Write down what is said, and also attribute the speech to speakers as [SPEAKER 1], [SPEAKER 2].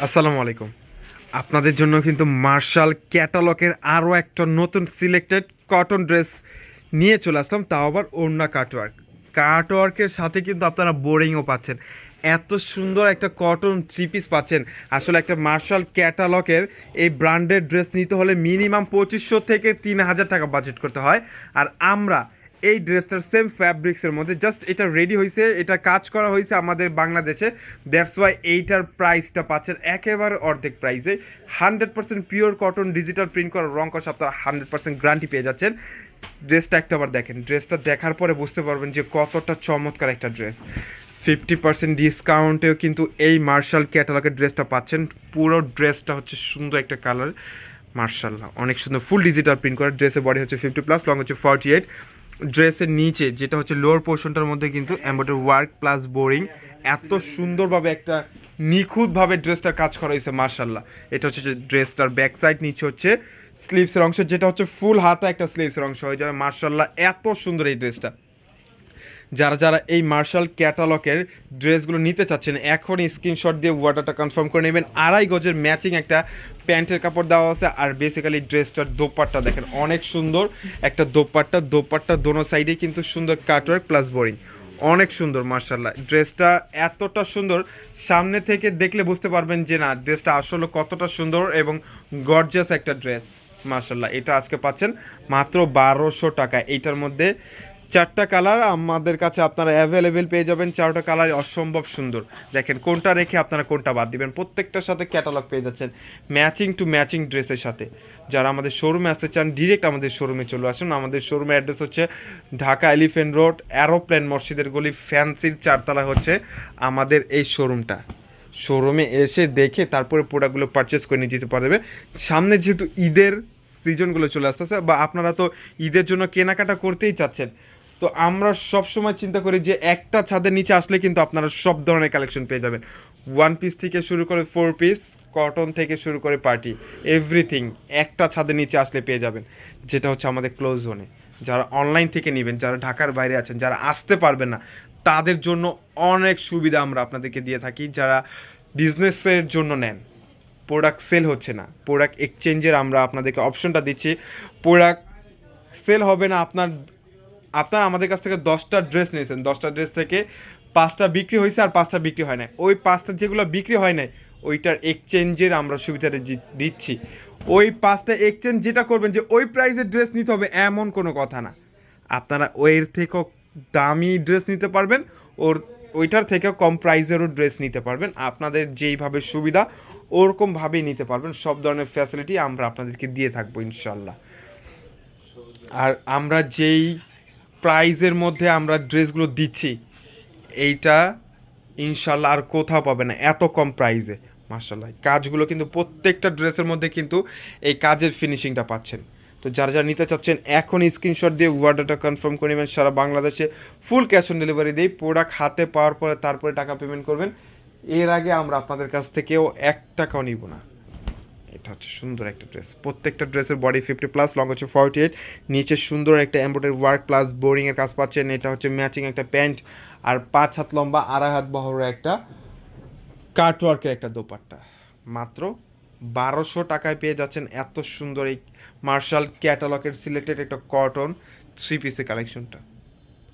[SPEAKER 1] আসসালামু আলাইকুম। আপনাদের জন্য কিন্তু মার্শাল ক্যাটালগের আরও একটা নতুন সিলেক্টেড কটন ড্রেস নিয়ে চলে আসলাম, তাও আবার ওড়না কাটওয়ার্ক কাটওয়ার্কের সাথে কিন্তু আপনারা বোরিংও পাচ্ছেন। এত সুন্দর একটা কটন থ্রি পিস পাচ্ছেন। আসলে একটা মার্শাল ক্যাটালগের এই ব্র্যান্ডেড ড্রেস নিতে হলে মিনিমাম পঁচিশশো থেকে তিন হাজার টাকা বাজেট করতে হয়। আর আমরা এই ড্রেসটার সেম ফ্যাব্রিক্সের মধ্যে জাস্ট এটা রেডি হয়েছে এটা কাজ করা হয়েছে আমাদের বাংলাদেশে। দ্যাটস ওয়াই এইটার প্রাইসটা পাচ্ছেন একেবারে অর্ধেক প্রাইসে hundred percent pure cotton digital print করা রং কষা আপনারা হান্ড্রেড পার্সেন্ট গ্যারান্টি পেয়ে যাচ্ছেন। ড্রেসটা একটাবার দেখেন ড্রেসটা দেখার পরে বুঝতে পারবেন যে কতটা চমৎকার একটা ড্রেস ফিফটি পার্সেন্ট ডিসকাউন্টেও কিন্তু এই মার্শাল ক্যাটালগের ড্রেসটা পাচ্ছেন। পুরো ড্রেসটা হচ্ছে সুন্দর একটা কালার মার্শাল্লাহ। অনেক সুন্দর ফুল ডিজিটাল প্রিন্ট করা। ড্রেসের বডি হচ্ছে ফিফটি প্লাস লং হচ্ছে ফর্টি এইট ড্রেসের নিচে, যেটা হচ্ছে লোয়ার পোর্শনটার মধ্যে কিন্তু এম্বয়ডারি ওয়ার্ক প্লাস বোরিং এত সুন্দরভাবে একটা নিখুঁতভাবে ড্রেসটার কাজ করা হয়েছে মার্শাল্লাহ এটা হচ্ছে যে ড্রেসটার ব্যাক সাইড নিচে হচ্ছে স্লিভসের অংশ, যেটা হচ্ছে ফুল হাতা একটা স্লিভসের অংশ হয়ে যাবে মার্শাল্লাহ এত সুন্দর এই ড্রেসটা। যারা যারা এই মার্শাল ক্যাটালগের ড্রেসগুলো নিতে চাচ্ছেন, এখনই স্ক্রিনশট দিয়ে অর্ডারটা কনফার্ম করে নেবেন। আড়াই গজের ম্যাচিং একটা প্যান্টের কাপড় দেওয়া আছে, আর বেসিক্যালি ড্রেসটার দোপাট্টা দেখেন, অনেক সুন্দর একটা দোপাট্টা। দোপাট্টা দোনো সাইডে কিন্তু সুন্দর কাটওয়ার্ক প্লাস বোরিং অনেক সুন্দর মার্শাল্লাহ ড্রেসটা এতটা সুন্দর, সামনে থেকে দেখলে বুঝতে পারবেন যে না, ড্রেসটা আসলে কতটা সুন্দর এবং গর্জিয়াস একটা ড্রেস মার্শাল্লাহ এটা আজকে পাচ্ছেন মাত্র বারোশো টাকা। এইটার মধ্যে চারটা কালার আমাদের কাছে আপনারা অ্যাভেলেবেল পেয়ে যাবেন। চারটা কালার অসম্ভব সুন্দর। দেখেন কোনটা রেখে আপনারা কোনটা বাদ দিবেন। প্রত্যেকটার সাথে ক্যাটালগ পেয়ে যাচ্ছেন ম্যাচিং টু ম্যাচিং ড্রেসের সাথে। যারা আমাদের শোরুমে আসতে চান ডিরেক্ট আমাদের শোরুমে চলে আসুন। আমাদের শোরুমের অ্যাড্রেস হচ্ছে ঢাকা এলিফেন্ট রোড অ্যারোপ্লেন মসজিদের গলি ফ্যান্সির চারতলা হচ্ছে আমাদের এই শোরুমটা শোরুমে এসে দেখে তারপরে প্রোডাক্টগুলো পারচেস করে নিয়ে যেতে পারবে। সামনে যেহেতু ঈদের সিজনগুলো চলে আসতেছে বা আপনারা তো ঈদের জন্য কেনাকাটা করতেই চাচ্ছেন তো আমরা সব সময় চিন্তা করি যে একটা ছাদের নিচে আসলে কিন্তু আপনারা সব ধরনের কালেকশন পেয়ে যাবেন। ওয়ান পিস থেকে শুরু করে ফোর পিস কটন থেকে শুরু করে পার্টি এভরিথিং একটা ছাদের নিচে আসলে পেয়ে যাবেন। যেটা হচ্ছে আমাদের ক্লোজ জোনে যারা অনলাইন থেকে নেবেন, যারা ঢাকার বাইরে আছেন, যারা আসতে পারবেন না, তাদের জন্য অনেক সুবিধা আমরা আপনাদেরকে দিয়ে থাকি। যারা বিজনেসের জন্য নেন প্রোডাক্ট সেল হচ্ছে না। প্রোডাক্ট এক্সচেঞ্জের আমরা আপনাদেরকে অপশনটা দিচ্ছি। প্রোডাক্ট সেল হবে না আপনার আপনারা আমাদের কাছ থেকে দশটা ড্রেস নিয়েছেন। দশটা ড্রেস থেকে পাঁচটা বিক্রি হয়েছে আর পাঁচটা বিক্রি হয় না ওই পাঁচটা যেগুলো বিক্রি হয় নাই, ওইটার এক্সচেঞ্জের আমরা সুবিধাটা দিচ্ছি। ওই পাঁচটা এক্সচেঞ্জ যেটা করবেন যে ওই প্রাইসের ড্রেস নিতে হবে এমন কোনো কথা না। আপনারা ওইর থেকেও দামি ড্রেস নিতে পারবেন, ওর ওইটার থেকেও কম প্রাইসেরও ড্রেস নিতে পারবেন। আপনাদের যেইভাবে সুবিধা, ওরকমভাবেই নিতে পারবেন। সব ধরনের ফ্যাসিলিটি আমরা আপনাদেরকে দিয়ে থাকব ইনশাল্লাহ। আর আমরা যেই প্রাইজের মধ্যে আমরা ড্রেসগুলো দিচ্ছি। এইটা ইনশাল্লাহ আর কোথাও পাবে না, এত কম প্রাইজে। মার্শাল্লাহ কাজগুলো কিন্তু প্রত্যেকটা ড্রেসের মধ্যে কিন্তু এই কাজের ফিনিশিংটা পাচ্ছেন। তো যারা যারা নিতে চাচ্ছেন এখন স্ক্রিনশট দিয়ে অর্ডারটা কনফার্ম করে নেবেন, সারা বাংলাদেশে ফুল ক্যাশ অন ডেলিভারি দিই প্রোডাক্ট হাতে পাওয়ার পরে তারপরে টাকা পেমেন্ট করবেন। এর আগে আমরা আপনাদের কাছ থেকেও এক টাকাও নিব না। এটা হচ্ছে সুন্দর একটা ড্রেস প্রত্যেকটা ড্রেসের বডি ফিফটি প্লাস লং হচ্ছে ফর্টি এইট নিচে সুন্দর একটা এমব্রয়ডারি ওয়ার্ক প্লাস বোরিংয়ের কাজ পাচ্ছেন। এটা হচ্ছে ম্যাচিং একটা প্যান্ট আর পাঁচ হাত লম্বা, আড়াই হাত বহরের একটা কাটওয়ার্কের একটা দোপাট্টা। মাত্র বারোশো টাকায় পেয়ে যাচ্ছেন এত সুন্দর এই মার্শাল ক্যাটালগের সিলেক্টেড একটা কটন থ্রি পিসের কালেকশনটা